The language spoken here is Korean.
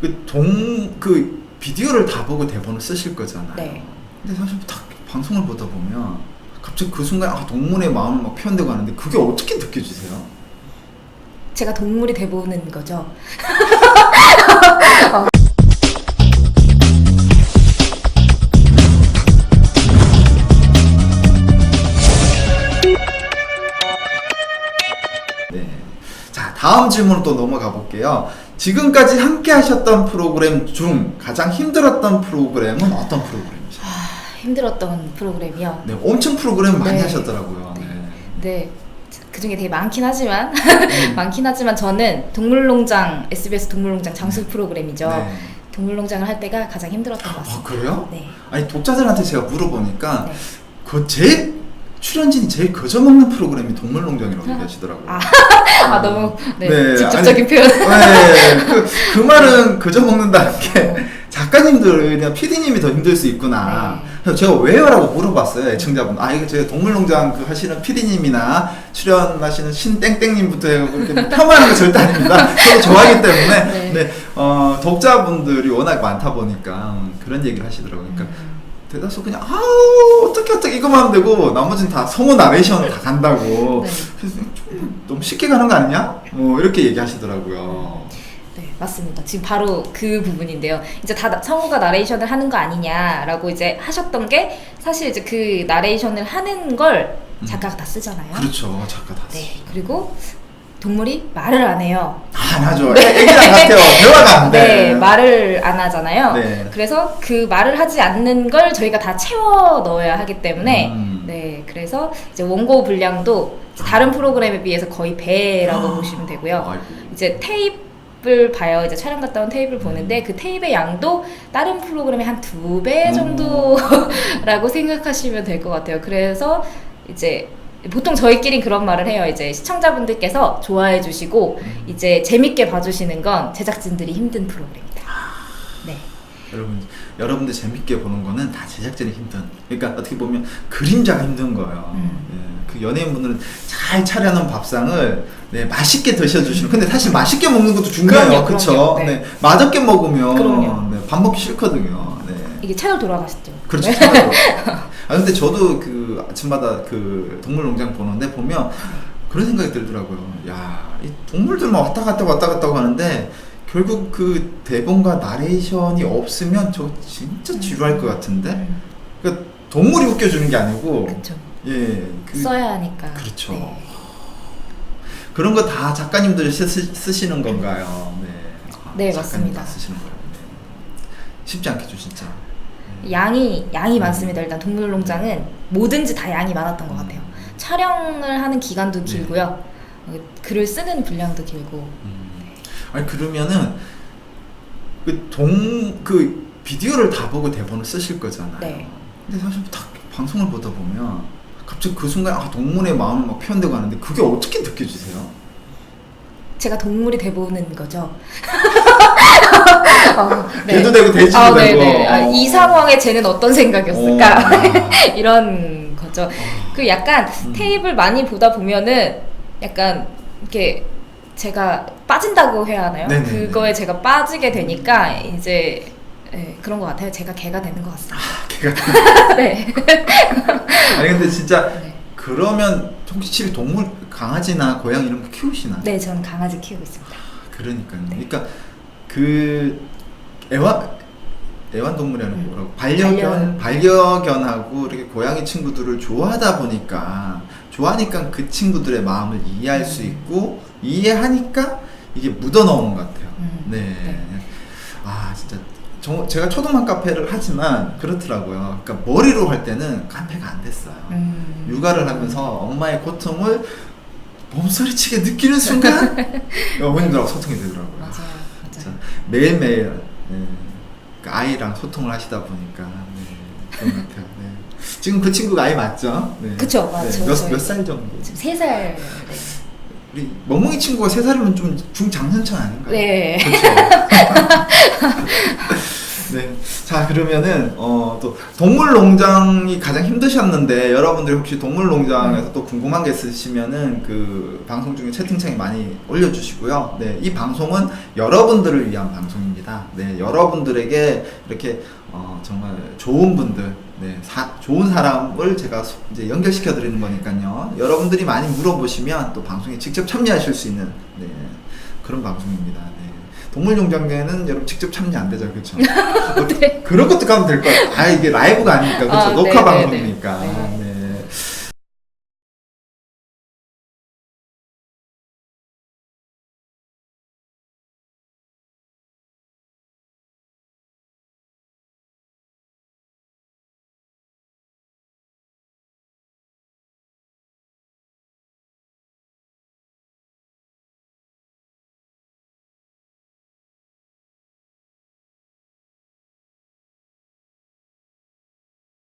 그동그 비디오를 다 보고 대본을 쓰실 거잖아요. 네. 근데 사실 딱 방송을 보다 보면 갑자기 그 순간 아 동물의 마음을 막 표현되고 하는데 그게 어떻게 느껴지세요? 제가 동물이 돼보는 거죠. 네. 자 다음 질문으로 또 넘어가 볼게요. 지금까지 함께 하셨던 프로그램 중 가장 힘들었던 프로그램은 어떤 프로그램이세요? 아, 힘들었던 프로그램이요. 네, 엄청 프로그램 많이 네. 하셨더라고요. 네. 네. 그 중에 되게 많긴 하지만 음. 많긴 하지만 저는 동물농장 SBS 동물농장 장수 프로그램이죠. 네. 동물농장을 할 때가 가장 힘들었던 것아 같습니다. 그래요? 네. 아니 독자들한테 제가 물어보니까 네. 그 제일 출연진이 제일 거저먹는 프로그램이 동물농장이라고 얘기하시더라고요. 아, 아 너무 네, 네, 직접적인 아니, 표현. 네, 그, 그 말은 그저 먹는다는 게 작가님들 그냥 PD님이 더 힘들 수 있구나. 네. 그래서 제가 왜요라고 물어봤어요 애청자분. 아 이거 제가 동물농장 그 하시는 PD님이나 출연하시는 신땡땡님부터 이렇게 뭐 폄하하는 거 절대 아닙니다. 저도 좋아하기 때문에 네. 네, 어, 독자분들이 워낙 많다 보니까 음, 그런 얘기를 하시더라고요. 그러니까 음. 대다수 그냥 아우 어떻게 어떻게 이거만 하면 되고 나머지는 다 성우 나레이션 다 간다고. 네. 그래서 좀 너무 쉽게 가는 거 아니냐? 뭐 이렇게 얘기하시더라고요. 네, 맞습니다. 지금 바로 그 부분인데요. 이제 다 나- 성우가 나레이션을 하는 거 아니냐라고 이제 하셨던 게 사실 이제 그 나레이션을 하는 걸 작가가 다 쓰잖아요. 그렇죠, 작가 다. 쓰. 네, 그리고 동물이 말을 안 해요. 안 하죠. 애기랑 같아요. 대화가 안 돼. 네, 말을 안 하잖아요. 네. 그래서 그 말을 하지 않는 걸 저희가 다 채워 넣어야 하기 때문에 음. 네, 그래서 이제 원고 분량도 다른 프로그램에 비해서 거의 배라고 보시면 되고요. 아이고. 이제 테이프를 봐요. 이제 촬영 갔다 온 테이프를 보는데 그 테이프의 양도 다른 프로그램의 한 두배 음. 정도라고 생각하시면 될 것 같아요. 그래서 이제 보통 저희끼리 그런 말을 해요. 이제 시청자분들께서 좋아해 주시고 음. 이제 재밌게 봐주시는 건 제작진들이 힘든 프로그램이다. 네. 여러분, 여러분들 재밌게 보는 거는 다 제작진이 힘든. 그러니까 어떻게 보면 그림자가 힘든 거예요. 음. 예, 그 연예인분들은 잘 차려놓은 밥상을 네, 맛있게 드셔주시는. 근데 사실 맛있게 먹는 것도 중요해요. 그럼요? 그럼요. 네. 네. 맛없게 먹으면 그럼요. 네, 밥 먹기 싫거든요. 네. 이게 채널 돌아가시죠. 그렇죠. 네. 아 근데 저도 그 아침마다 그 동물농장 보는데 보면 그런 생각이 들더라고요. 야, 이 동물들만 왔다 갔다 왔다 갔다 하는데 결국 그 대본과 나레이션이 없으면 저 진짜 지루할 것 같은데. 음, 그러니까 동물이 웃겨주는 게 아니고 그쵸. 예, 그 써야 하니까. 그렇죠. 네. 그런 거 다 작가님들이 쓰, 시는 건가요? 네. 아, 네, 작가님 맞습니다. 다 쓰시는 거예요. 네. 쉽지 않겠죠, 진짜. 양이 양이 음. 많습니다. 일단 동물농장은 뭐든지 다 양이 많았던 것 같아요. 촬영을 하는 기간도 네. 길고요. 어, 글을 쓰는 분량도 길고. 음. 아니 그러면은 그동그 비디오를 다 보고 대본을 쓰실 거잖아요. 네. 근데 사실 딱 방송을 보다 보면 갑자기 그 순간 아 동물의 마음을 막 표현되고 하는데 그게 어떻게 느껴지세요? 제가 동물이 돼보는 거죠. 어, 개도 되고 돼지도 아, 되고. 네네. 아, 이 상황에 쟤는 어떤 생각이었을까? 어. 이런 거죠. 그 약간 음. 테이블 많이 보다 보면은 약간 이렇게 제가 빠진다고 해야 하나요? 네네네. 그거에 제가 빠지게 되니까 이제 네, 그런 것 같아요. 제가 개가 되는 것 같습니다. 걔가 네. 아니 근데 진짜 네. 그러면 혹시 집에 동물 강아지나 고양이 이런 거 키우시나? 네, 저는 강아지 키우고 있습니다. 그러니까요. 네. 그러니까 그 애완 애완동물이라는 음. 거라고 반려견 반려견하고 이렇게 고양이 친구들을 좋아하다 보니까 좋아하니까 그 친구들의 마음을 이해할 수 음. 있고 이해하니까 이게 묻어나오는 것 같아요. 음. 네. 네. 아 진짜 저, 제가 초등학 카페를 하지만 그렇더라고요. 그러니까 머리로 할 때는 카페가 안 됐어요. 음. 육아를 하면서 엄마의 고통을 몸소리치게 느끼는 순간 어머님들하고 소통이 되더라고요. 맞아요. 매일매일 네, 그 아이랑 소통을 하시다 보니까 네, 그런 것 같아요. 네. 지금 그 친구가 아이 맞죠? 네. 그쵸, 맞죠. 몇 저희- 몇살 정도? 지금 세 살. 네. 우리 멍멍이 친구가 세 살이면 좀 중장년층 아닌가요? 네. 그렇죠. 네. 자 그러면은 어, 또 동물농장이 가장 힘드셨는데 여러분들이 혹시 동물농장에서 또 궁금한 게 있으시면은 그 방송 중에 채팅창에 많이 올려주시고요. 네, 이 방송은 여러분들을 위한 방송입니다. 네, 여러분들에게 이렇게 어, 정말 좋은 분들, 네, 사- 좋은 사람을 제가 소- 이제 연결시켜 드리는 거니까요. 여러분들이 많이 물어보시면 또 방송에 직접 참여하실 수 있는 네, 그런 방송입니다. 네. 동물농장계는 여러분 직접 참여 안 되죠, 그렇죠? 네. 그런 것도 가면 될 거예요. 아 이게 라이브가 아니니까 그렇죠, 아, 녹화 네, 네, 방송이니까. 네. 네.